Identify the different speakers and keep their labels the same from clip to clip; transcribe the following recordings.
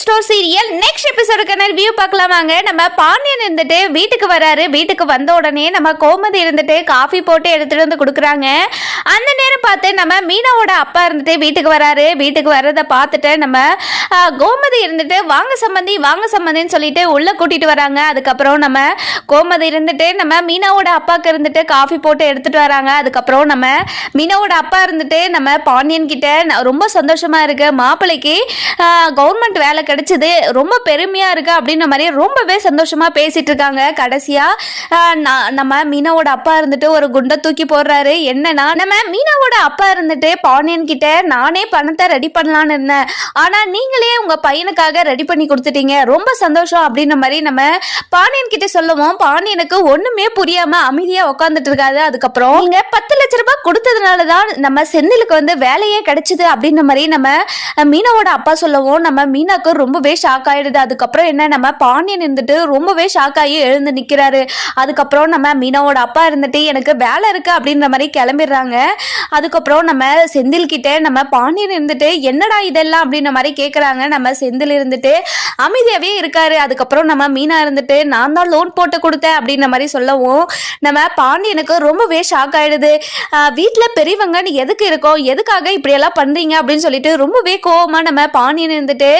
Speaker 1: Store serial next எபிசோடுக்கான review பார்க்கலாம் வாங்க. நம்ம பாண்டியன் இருந்துட்டு வீட்டுக்கு வராரு. வீட்டுக்கு வந்த உடனே நம்ம கோமதி இருந்துட்டு காஃபி போட்டு எடுத்துட்டு வந்து கொடுக்குறாங்க. அந்த நேரம் பார்த்து நம்ம மீனாவோட அப்பா இருந்துட்டு வீட்டுக்கு வராரு. வீட்டுக்கு வர்றதை பார்த்துட்டு நம்ம கோமதி இருந்துட்டு வாங்க சம்மந்தி வாங்க சம்மந்தின்னு சொல்லிட்டு உள்ள கூட்டிட்டு வராங்க. அதுக்கப்புறம் நம்ம கோமதி இருந்துட்டு நம்ம மீனாவோட அப்பாவுக்கு இருந்துட்டு காஃபி போட்டு எடுத்துட்டு வராங்க. அதுக்கப்புறம் நம்ம மீனாவோட அப்பா இருந்துட்டு நம்ம பாண்டியன் கிட்ட "நான் ரொம்ப சந்தோஷமா இருக்கு. மாப்பிள்ளைக்கு கவர்மெண்ட் வேலை கிடைச்சது. ரொம்ப பெருமையா இருக்கு அப்படின்ற மாதிரி ரொம்பவே சந்தோஷமா பேசிட்டு இருக்காங்க கடைசியா நான் நம்ம மீனாவோட அப்பா இருந்துட்டு ஒரு குண்டை தூக்கி போடுறாரு. என்னன்னா நம்ம மீனாவோட அப்பா இருந்துட்டு பாண்டியன் கிட்ட நானே பணத்தை ரெடி பண்ணலான்னு இருந்தேன். ஆனா நீங்களே உங்க பையனுக்காக ரெடி பண்ணி கொடுத்துட்டீங்க. ரொம்ப சந்தோஷம் அப்படின்ற மாதிரி நம்ம பாண்டியன் கிட்ட சொல்லுவோம் பாண்டியனுக்கு ஒண்ணுமே புரியாம அமைதியா உட்காந்துட்டு இருக்காது அதுக்கப்புறம் நீங்க பத்து லட்ச ரூபாய் கொடுத்ததுனால தான் நம்ம செந்திலுக்கு வந்து வேலையே கிடைச்சது அப்படின்ற மாதிரி நம்ம மீனாவோட அப்பா சொல்லவும் நம்ம மீனாக்கு ரொம்பவே ஷாக் ஆயிடுது. அதுக்கப்புறம் என்ன நம்ம பாண்டியன் இருந்துட்டு ரொம்பவே ஷாக் ஆகி எழுந்து நிக்கிறாரு. அதுக்கப்புறம் நம்ம மீனாவோட அப்பா இருந்துட்டு எனக்கு வேலை இருக்கு அப்படின்ற மாதிரி கிளம்பிடுறாங்க. அதுக்கப்புறம் நம்ம செந்தில் கிட்ட நம்ம பாண்டியன் இருந்துட்டு என்னடா இதெல்லாம்? அப்படின்ற மாதிரி கேட்குறாங்க நம்ம செந்தில் இருந்துட்டு அமைதியாகவே இருக்காரு. அதுக்கப்புறம் நம்ம மீனா இருந்துட்டு நான் தான் லோன் போட்டு கொடுத்தேன். அப்படின்ற மாதிரி சொல்லவும் நம்ம பாண்டியனுக்கு ரொம்பவே ஷாக் ஆயிடுது. வீட்டில் பெரியவங்கன்னு எதுக்கு இருக்கோம் எதுக்காக இப்படியெல்லாம் பண்ணுறீங்க அப்படின்னு சொல்லிட்டு ரொம்பவே கோவமாக நம்ம பாண்டியன் இருந்துட்டு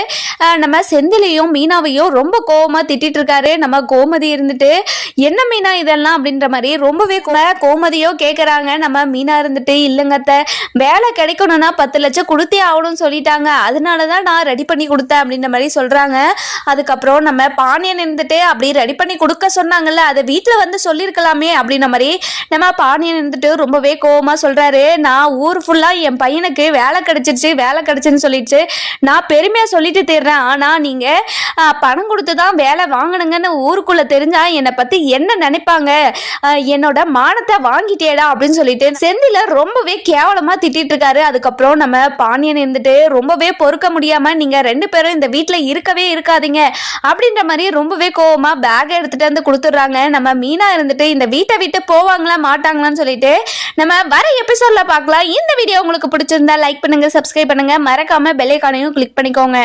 Speaker 1: நம்ம செந்திலையும் மீனாவையும் ரொம்ப கோவமாக திட்டிட்டு இருக்காரு. நம்ம கோமதி இருந்துட்டு என்ன மீனா இதெல்லாம்? அப்படின்ற மாதிரி ரொம்பவே கோ- கோமதியோ கேட்குறாங்க நம்ம மீனா இருந்துட்டு இல்லைங்கத்த. வேலை கிடைக்கணும்னா பத்து லட்சம் கொடுத்தே ஆகணும்னு சொல்லிட்டாங்க. அதனால தான் நான் ரெடி பண்ணி கொடுத்தேன் அப்படின்ற மாதிரி சொல்கிறாங்க அதுக்கப்புறம் நம்ம பாண்டியன் இருந்துட்டு அப்படி ரெடி பண்ணி கொடுக்க சொன்னாங்கல்ல அதை வீட்டில் வந்து சொல்லியிருக்கலாமே அப்படின்ற மாதிரி நம்ம பாண்டியன் இருந்துட்டு ரொம்பவே கோபமாக சொல்கிறாரு நான் ஊர் ஃபுல்லாக என் பையனுக்கு வேலை கிடச்சிருச்சு வேலை கிடச்சின்னு சொல்லிடுச்சு நான் பெருமையாக சொல்லிட்டு தேர்றேன். ஆனால் நீங்கள் பணம் கொடுத்து தான் வேலை வாங்கணுங்கன்னு ஊருக்குள்ளே தெரிஞ்சால் என்னை பற்றி என்ன நினைப்பாங்க? என்னோட மானத்தை வாங்கிட்டேடா அப்படின்னு சொல்லிட்டு செந்தில ரொம்பவே கேவலமா திட்டிட்டு இருக்காரு அதுக்கப்புறம் நம்ம பாண்டியன் இருந்துட்டு ரொம்பவே பொறுக்க முடியாம நீங்க ரெண்டு பேரும் இந்த வீட்டுல இருக்கவே இருக்காதீங்க. அப்படின்ற மாதிரி ரொம்பவே கோவமா பேக் எடுத்துட்டு வந்து கொடுத்துட்றாங்க. நம்ம மீனா இருந்துட்டு இந்த வீட்டை விட்டு போவாங்களா மாட்டாங்களான்னு சொல்லிட்டு நம்ம வர எபிசோட்ல பார்க்கலாம். இந்த வீடியோ உங்களுக்கு பிடிச்சிருந்தா லைக் பண்ணுங்க சப்ஸ்கிரைப் பண்ணுங்க. மறக்காம பெல்லைக்கானையும் கிளிக் பண்ணிக்கோங்க.